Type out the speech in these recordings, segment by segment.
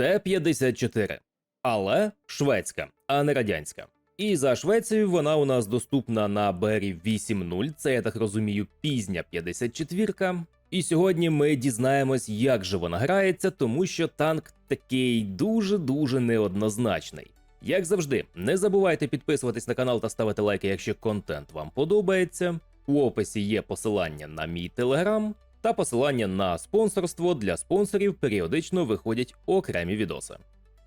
Т-54, але шведська, а не радянська. І за Швецією вона у нас доступна на Бері 8.0, це я так розумію, пізня 54-ка. І сьогодні ми дізнаємось, як же вона грається, тому що танк такий дуже-дуже неоднозначний. Як завжди, не забувайте підписуватись на канал та ставити лайки, якщо контент вам подобається. У описі є посилання на мій телеграм та посилання на спонсорство для спонсорів періодично виходять окремі відоси.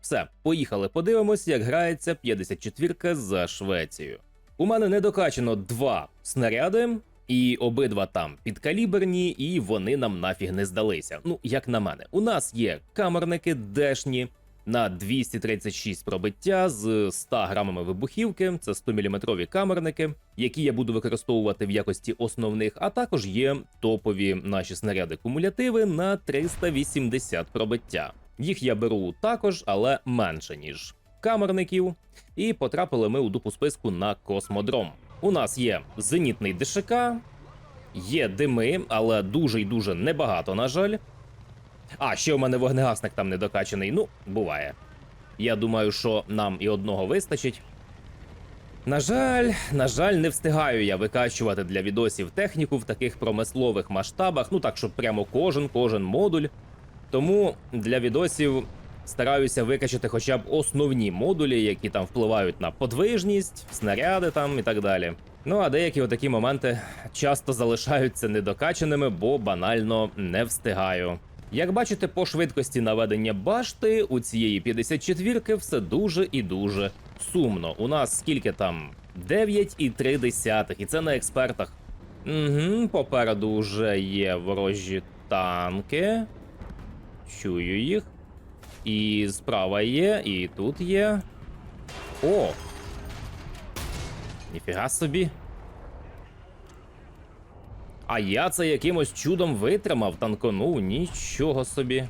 Все, поїхали, подивимось, як грається 54 за Швецію. У мене не докачано два снаряди, і обидва там підкаліберні, і вони нам нафіг не здалися. Ну, як на мене, у нас є камерники дешні на 236 пробиття з 100 грамами вибухівки, це 100 мм камерники, які я буду використовувати в якості основних, а також є топові наші снаряди кумулятиви на 380 пробиття. Їх я беру також, але менше ніж камерників. І потрапили ми у дупу списку на космодром. У нас є зенітний ДШК, є дими, але дуже й дуже небагато, на жаль. А, ще у мене вогнегасник там не докачаний. Ну, буває. Я думаю, що нам і одного вистачить. На жаль, на жаль, не встигаю я викачувати для відосів техніку в таких промислових масштабах, ну так, щоб прямо кожен, кожен модуль. Тому для відосів стараюся викачати хоча б основні модулі, які там впливають на подвижність, снаряди там і так далі. Ну а деякі отакі моменти часто залишаються недокачаними, бо банально не встигаю. Як бачите, по швидкості наведення башти у цієї 54-ки все дуже і дуже сумно. У нас скільки там 9,3, і це на експертах. Угу, попереду вже є ворожі танки. Чую їх. І справа є, і тут є. О! Ніфіга собі. А я це якимось чудом витримав, танконув, нічого собі.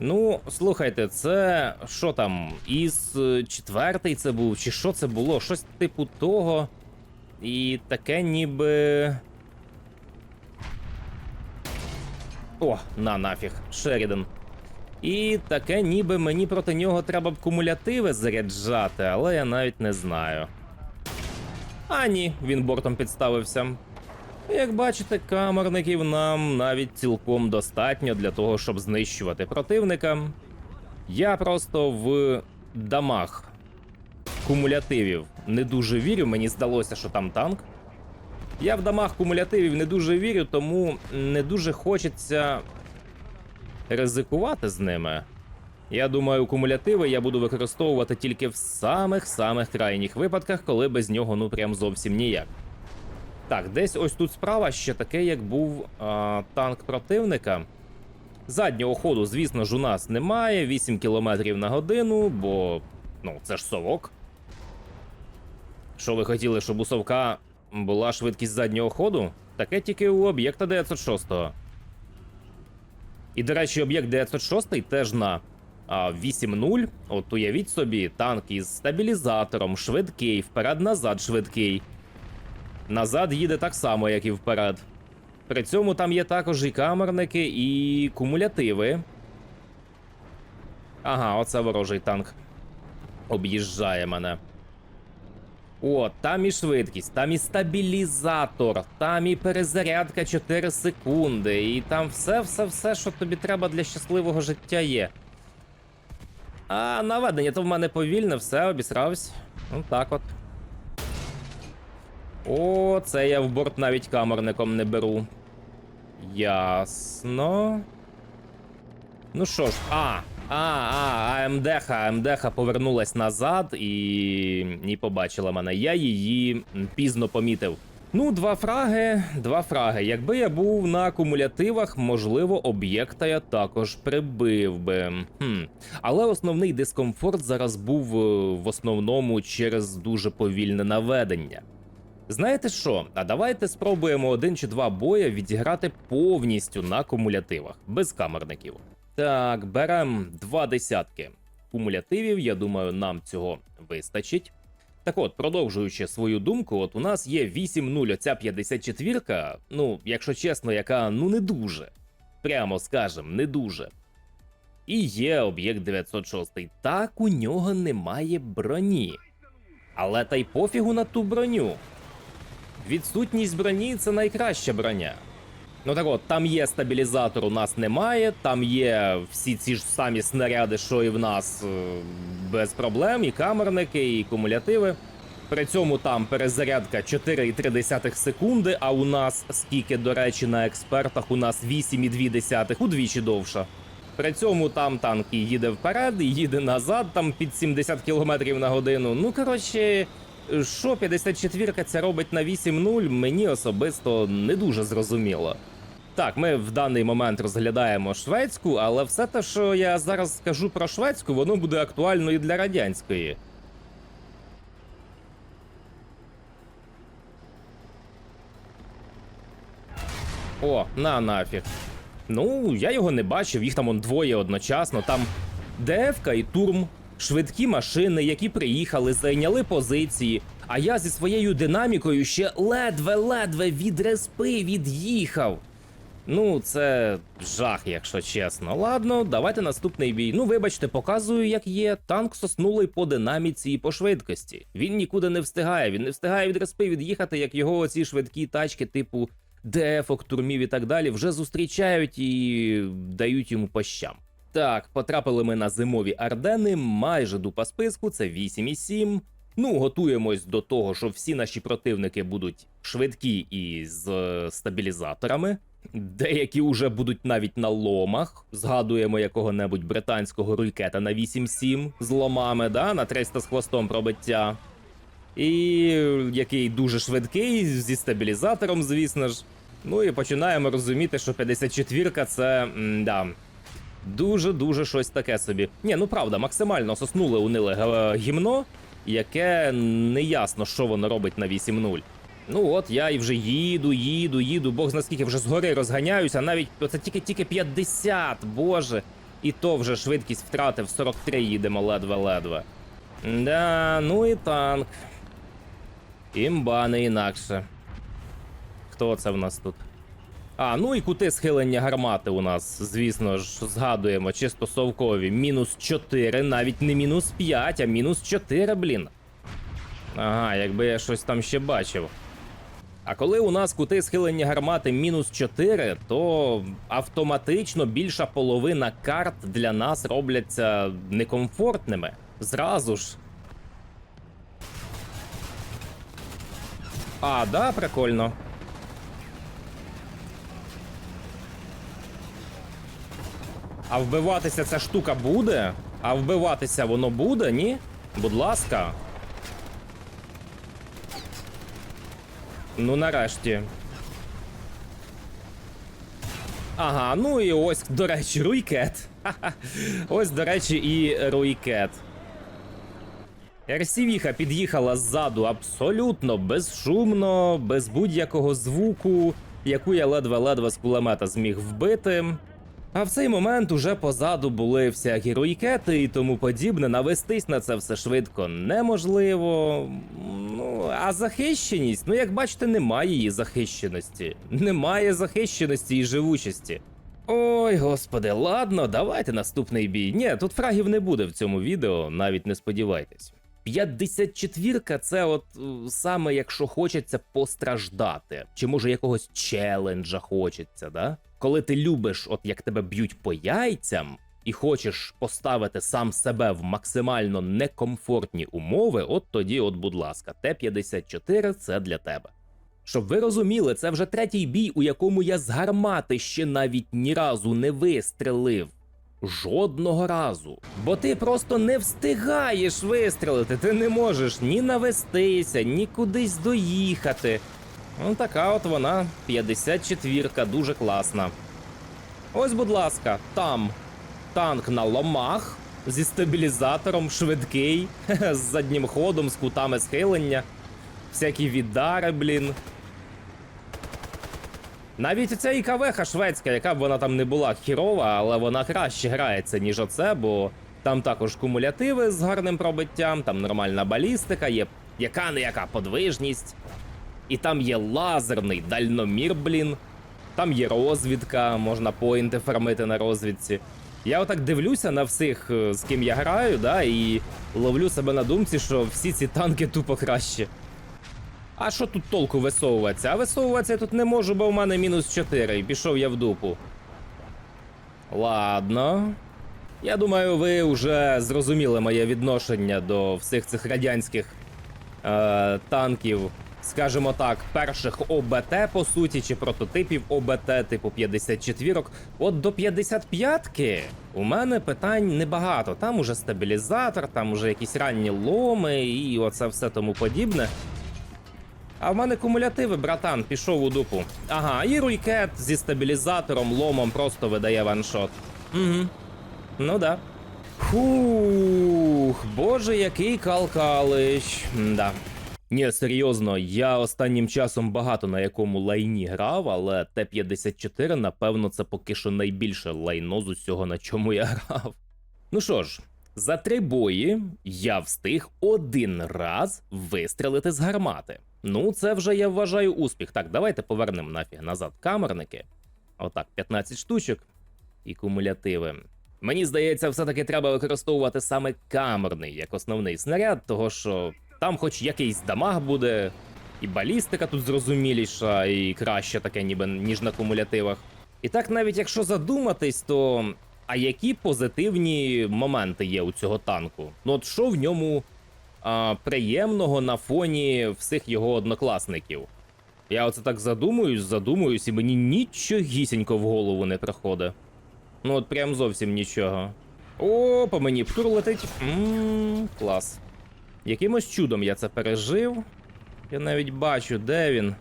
Ну, слухайте, це що там? Із е, четвертий це був, чи що це було? Щось типу того. І таке ніби. О, на нафіг, Шерідан. І таке, ніби мені проти нього треба б кумулятиви заряджати, але я навіть не знаю. А ні, він бортом підставився. Як бачите, камерників нам навіть цілком достатньо для того, щоб знищувати противника. Я просто в дамаг кумулятивів не дуже вірю. Мені здалося, що там танк. Я в дамаг кумулятивів не дуже вірю, тому не дуже хочеться ризикувати з ними. Я думаю, кумулятиви я буду використовувати тільки в самих-самих крайніх випадках, коли без нього ну прям зовсім ніяк. Так, десь ось тут справа ще таке, як був а, танк противника. Заднього ходу, звісно ж, у нас немає. 8 км на годину, бо ну, це ж совок. Що ви хотіли, щоб у совка була швидкість заднього ходу? Таке тільки у об'єкта 906. І, до речі, об'єкт 906 теж на 8.0. От уявіть собі, танк із стабілізатором, швидкий, вперед-назад швидкий. Назад їде так само, як і вперед. При цьому там є також і камерники, і кумулятиви. Ага, оце ворожий танк. Об'їжджає мене. О, там і швидкість, там і стабілізатор, там і перезарядка 4 секунди, і там все-все-все, що тобі треба для щасливого життя є. А наведення то в мене повільне, все, обісрався. Ну так от. О, це я в борт навіть камерником не беру. Ясно. Ну що ж, а, а, а, АМДХ, АМДХ повернулась назад і не побачила мене. Я її пізно помітив. Ну, два фраги, два фраги. Якби я був на кумулятивах, можливо, об'єкта я також прибив би. Хм. Але основний дискомфорт зараз був е, в основному через дуже повільне наведення. Знаєте що? А давайте спробуємо один чи два боя відіграти повністю на кумулятивах, без камерників. Так, беремо два десятки кумулятивів. Я думаю, нам цього вистачить. Так от, продовжуючи свою думку, от у нас є 8-0 оця 54-ка, ну, якщо чесно, яка ну не дуже. прямо скажем, не дуже. І є об'єкт 906. Так, у нього немає броні. Але та й пофігу на ту броню. Відсутність броні це найкраща броня. Ну так от, там є стабілізатор, у нас немає, там є всі ці ж самі снаряди, що і в нас е, без проблем, і камерники, і кумулятиви. При цьому там перезарядка 4,3 секунди, а у нас скільки, до речі, на експертах, у нас 8,2, удвічі довша. При цьому там танк і їде вперед, і їде назад, там під 70 км на годину. Ну, коротше, що 54-ка ця робить на 8.0, мені особисто не дуже зрозуміло. Так, ми в даний момент розглядаємо шведську, але все те, що я зараз скажу про шведську, воно буде актуально і для радянської. О, на нафіг. Ну, я його не бачив, їх там он двоє одночасно. Там ДФК і Турм, швидкі машини, які приїхали, зайняли позиції. А я зі своєю динамікою ще ледве-ледве від респи від'їхав. Ну, це жах, якщо чесно. Ладно, давайте наступний бій. Ну, вибачте, показую, як є. Танк соснулий по динаміці і по швидкості. Він нікуди не встигає. Він не встигає від респи від'їхати, як його оці швидкі тачки, типу ДФ-ок, турмів і так далі, вже зустрічають і дають йому по щам. Так, потрапили ми на зимові Ардени, майже дупа списку, це 8,7. Ну, готуємось до того, що всі наші противники будуть швидкі і з е, стабілізаторами. Деякі вже будуть навіть на ломах. Згадуємо якого-небудь британського руйкета на 8-7 з ломами, да, на 300 з хвостом пробиття. І який дуже швидкий, зі стабілізатором, звісно ж. Ну і починаємо розуміти, що 54-ка це. м, да, Дуже-дуже щось таке собі. Ні, ну правда, максимально соснуле униле гімно, яке не ясно, що воно робить на 8-0. Ну от я і вже їду, їду, їду, бог зна скільки вже згори розганяюся, навіть оце тільки тільки 50, боже. І то вже швидкість втратив 43 їдемо ледве-ледве. Да, ну і танк. Імба не інакше. Хто це в нас тут? А, ну і кути схилення гармати у нас, звісно ж, згадуємо, чисто совкові. Мінус 4, навіть не мінус 5, а мінус 4, блін. Ага, якби я щось там ще бачив. А коли у нас кути схилення гармати мінус 4, то автоматично більша половина карт для нас робляться некомфортними. Зразу ж. А, да, прикольно. А вбиватися ця штука буде? А вбиватися воно буде, ні? Будь ласка. Ну, нарешті. Ага, ну і ось, до речі, руйкет. Ха-ха. Ось, до речі, і руйкет. Рсівіха під'їхала ззаду абсолютно безшумно, без будь-якого звуку, яку я ледве-ледве з кулемета зміг вбити. А в цей момент уже позаду були всякі руйкети і тому подібне. Навестись на це все швидко неможливо. Ну, а захищеність, ну як бачите, немає її захищеності. Немає захищеності і живучості. Ой, господи, ладно, давайте наступний бій. Ні, тут фрагів не буде в цьому відео, навіть не сподівайтесь. 54-ка це от е, саме якщо хочеться постраждати, чи може якогось челенджа хочеться, да? Коли ти любиш, от як тебе б'ють по яйцям, і хочеш поставити сам себе в максимально некомфортні умови, от тоді, от, будь ласка, Т-54 це для тебе. Щоб ви розуміли, це вже третій бій, у якому я з гармати ще навіть ні разу не вистрелив. Жодного разу. Бо ти просто не встигаєш вистрелити. Ти не можеш ні навестися, ні кудись доїхати. Ну, така от вона, 54-ка, дуже класна. Ось, будь ласка, там танк на ломах зі стабілізатором, швидкий, з заднім ходом, з кутами схилення, всякі віддари, блін. Навіть ця ІКВХ шведська, яка б вона там не була хірова, але вона краще грається, ніж оце, бо там також кумулятиви з гарним пробиттям, там нормальна балістика, є яка не яка подвижність. І там є лазерний дальномір, блін. Там є розвідка, можна поінти фармити на розвідці. Я отак дивлюся на всіх, е, з ким я граю, да, і ловлю себе на думці, що всі ці танки тупо кращі. А що тут толку висовуватися? А висовуватися я тут не можу, бо в мене мінус 4, і пішов я в дупу. Ладно. Я думаю, ви вже зрозуміли моє відношення до всіх цих радянських е, танків, скажімо так, перших ОБТ, по суті, чи прототипів ОБТ, типу 54. От до 55-ки у мене питань небагато. Там уже стабілізатор, там уже якісь ранні ломи і оце все тому подібне. А в мене кумулятиви, братан, пішов у дупу. Ага, і руйкет зі стабілізатором, ломом просто видає ваншот. Угу. Ну да. Фух, боже, який калкалич. Да. Ні, серйозно, я останнім часом багато на якому лайні грав, але Т-54, напевно, це поки що найбільше лайно з усього, на чому я грав. Ну що ж, за три бої я встиг один раз вистрелити з гармати. Ну, це вже я вважаю успіх. Так, давайте повернемо нафіг назад камерники. Отак, 15 штучок і кумулятиви. Мені здається, все-таки треба використовувати саме камерний як основний снаряд, того що там хоч якийсь дамаг буде, і балістика тут зрозуміліша, і краще таке, ніби ніж на кумулятивах. І так, навіть якщо задуматись, то а які позитивні моменти є у цього танку? Ну от що в ньому а, приємного на фоні всіх його однокласників? Я оце так задумуюсь, задумуюсь, і мені нічогісінько в голову не приходить. Ну от прям зовсім нічого. О, по мені птур летить. Ммм, клас. Якимось чудом я це пережив. Я навіть бачу, де він.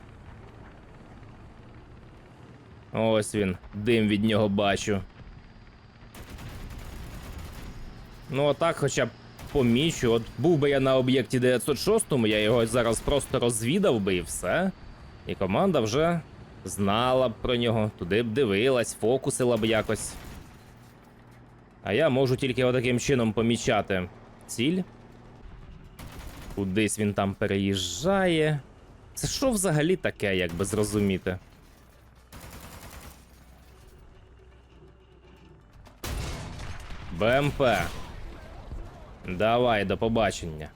Ось він. Дим від нього бачу. Ну, отак хоча б помічу. От був би я на об'єкті 906, я його зараз просто розвідав би і все. І команда вже знала б про нього, туди б дивилась, фокусила б якось. А я можу тільки отаким чином помічати ціль. Кудись він там переїжджає. Це що взагалі таке, як би зрозуміти? БМП. Давай, до побачення.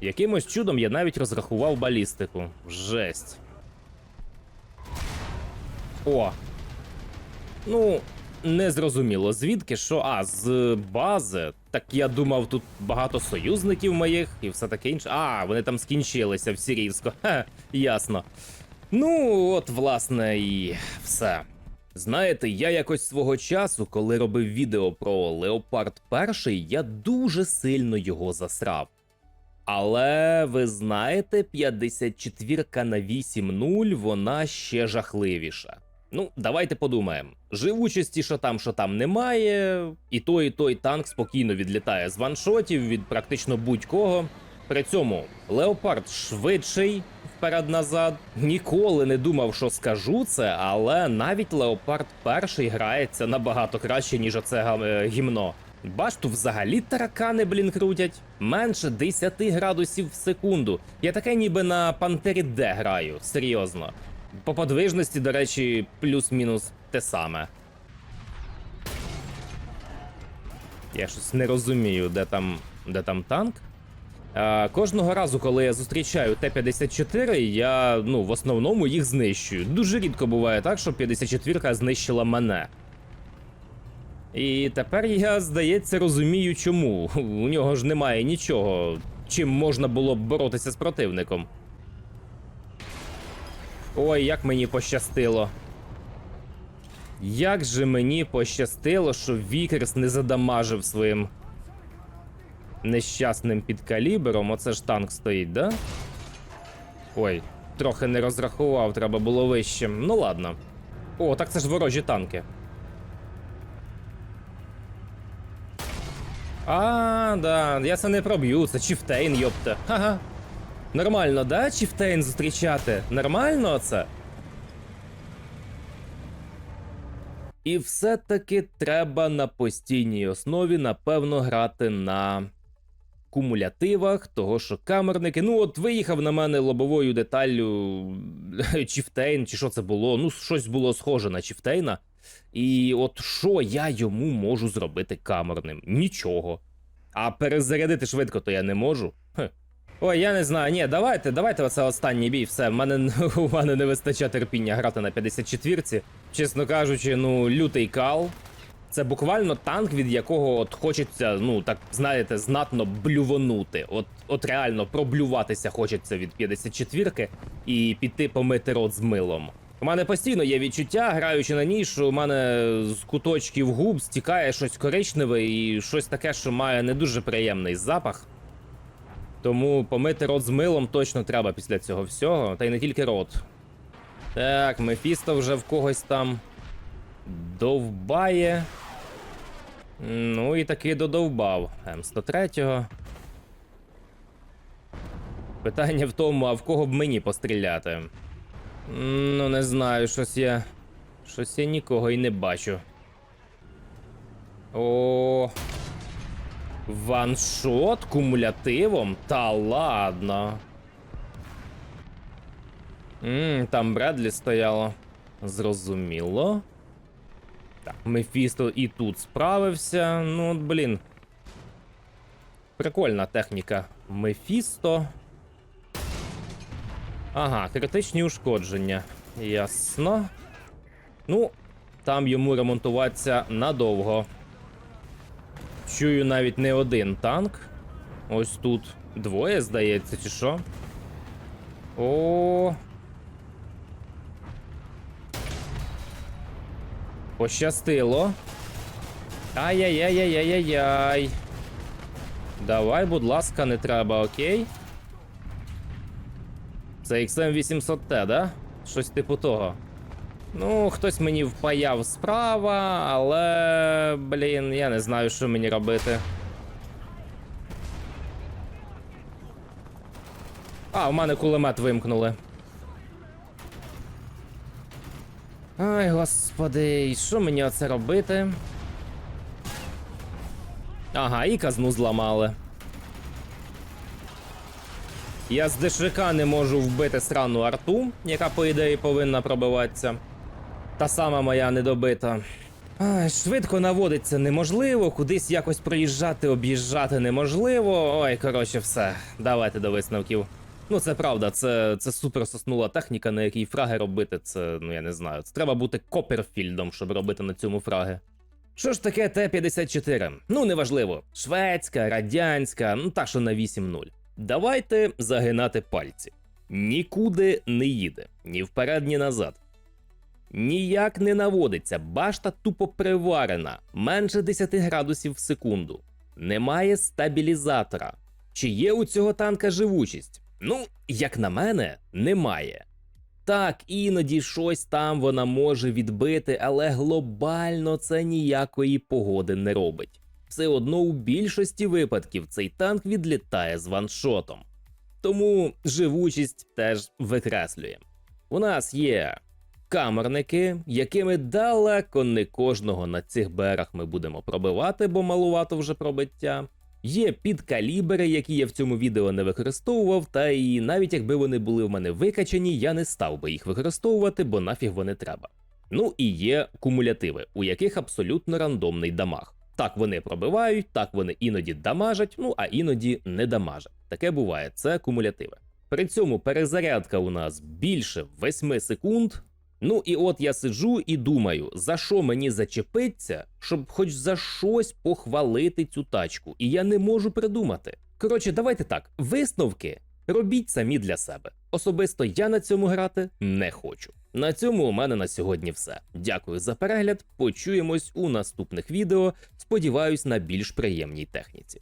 Якимось чудом я навіть розрахував балістику. Жесть. О. Ну, не зрозуміло, звідки що. А, з бази. Так я думав, тут багато союзників моїх і все таке інше. А, вони там скінчилися всі різко. Хе, ясно. Ну, от, власне, і все. Знаєте, я якось свого часу, коли робив відео про Леопард 1, я дуже сильно його засрав. Але ви знаєте, 54 на 8.0 вона ще жахливіша. Ну, давайте подумаємо. Живучості, що там, що там немає, і той, і той танк спокійно відлітає з ваншотів від практично будь-кого. При цьому Леопард швидший вперед-назад. Ніколи не думав, що скажу це, але навіть Леопард перший грається набагато краще, ніж оце е, гімно. Бач, тут взагалі таракани, блін, крутять. Менше 10 градусів в секунду. Я таке ніби на Пантері Д граю, серйозно. По подвижності, до речі, плюс-мінус те саме. Я щось не розумію, де там, де там танк. А, кожного разу, коли я зустрічаю Т-54, я ну, в основному їх знищую. Дуже рідко буває так, що 54 знищила мене. І тепер я, здається, розумію, чому. У нього ж немає нічого, чим можна було б боротися з противником. Ой, як мені пощастило. Як же мені пощастило, що Вікерс не задамажив своїм нещасним підкалібером. Оце ж танк стоїть, да? Ой, трохи не розрахував, треба було вище. Ну ладно. О, так це ж ворожі танки. А, да, я це не проб'ю, це Чіфтейн, йопта. Ха-ха. Нормально, да, Чіфтейн зустрічати? Нормально це? І все-таки треба на постійній основі, напевно, грати на кумулятивах, того що камерники. Ну, от виїхав на мене лобовою деталлю Чіфтейн, чи що це було? Ну, щось було схоже на Чіфтейна. І от що я йому можу зробити камерним? Нічого. А перезарядити швидко то я не можу. Ой, я не знаю. Ні, давайте, давайте оце останній бій. Все, в мене, у мене не вистачає терпіння грати на 54-ці. Чесно кажучи, ну, лютий кал. Це буквально танк, від якого от хочеться, ну так знаєте, знатно блювонути. От, от реально проблюватися хочеться від 54-ки і піти помити рот з милом. У мене постійно є відчуття, граючи на ній, що у мене з куточків губ стікає щось коричневе і щось таке, що має не дуже приємний запах. Тому помити рот з милом точно треба після цього всього, та й не тільки рот. Так, Мефісто вже в когось там довбає. Ну і таки додовбав М103. Питання в тому, а в кого б мені постріляти? Ну, не знаю, щось я. Щось я нікого і не бачу. О. Ваншот кумулятивом? Та ладно. Ммм, там Бредлі стояло. Зрозуміло. Так, Мефісто і тут справився. Ну, от, блін. Прикольна техніка. Мефісто. Ага, критичні ушкодження. Ясно. Ну, там йому ремонтуватися надовго. Чую навіть не один танк. Ось тут двоє, здається, чи що? О. Пощастило. Ай-яй-яй-яй-яй-яй. Давай, будь ласка, не треба, окей? Це XM800T, да? Щось типу того. Ну, хтось мені впаяв справа, але. Блін, я не знаю, що мені робити. А, у мене кулемет вимкнули. Ай, господи, і що мені оце робити? Ага, і казну зламали. Я з ДШК не можу вбити срану арту, яка, по ідеї, повинна пробиватися. Та сама моя недобита. Ай, швидко наводиться неможливо, кудись якось проїжджати, об'їжджати неможливо. Ой, коротше, все. Давайте до висновків. Ну, це правда, це, це супер соснула техніка, на якій фраги робити. Це, ну я не знаю. Це треба бути Копперфільдом, щоб робити на цьому фраги. Що ж таке Т-54? Ну, неважливо. Шведська, радянська, ну та що на 8-0. Давайте загинати пальці. Нікуди не їде, ні вперед, ні назад. Ніяк не наводиться, башта тупо приварена, менше 10 градусів в секунду. Немає стабілізатора. Чи є у цього танка живучість? Ну, як на мене, немає. Так, іноді щось там вона може відбити, але глобально це ніякої погоди не робить. Все одно у більшості випадків цей танк відлітає з ваншотом. Тому живучість теж викреслює. У нас є камерники, якими далеко не кожного на цих берах ми будемо пробивати, бо малувато вже пробиття. Є підкалібри, які я в цьому відео не використовував, та і навіть якби вони були в мене викачані, я не став би їх використовувати, бо нафіг вони треба. Ну і є кумулятиви, у яких абсолютно рандомний дамаг. Так вони пробивають, так вони іноді дамажать, ну а іноді не дамажать. Таке буває, це кумулятиви. При цьому перезарядка у нас більше 8 секунд. Ну і от я сиджу і думаю, за що мені зачепиться, щоб хоч за щось похвалити цю тачку, і я не можу придумати. Коротше, давайте так, висновки робіть самі для себе. Особисто я на цьому грати не хочу. На цьому у мене на сьогодні все. Дякую за перегляд. Почуємось у наступних відео. Сподіваюсь на більш приємній техніці.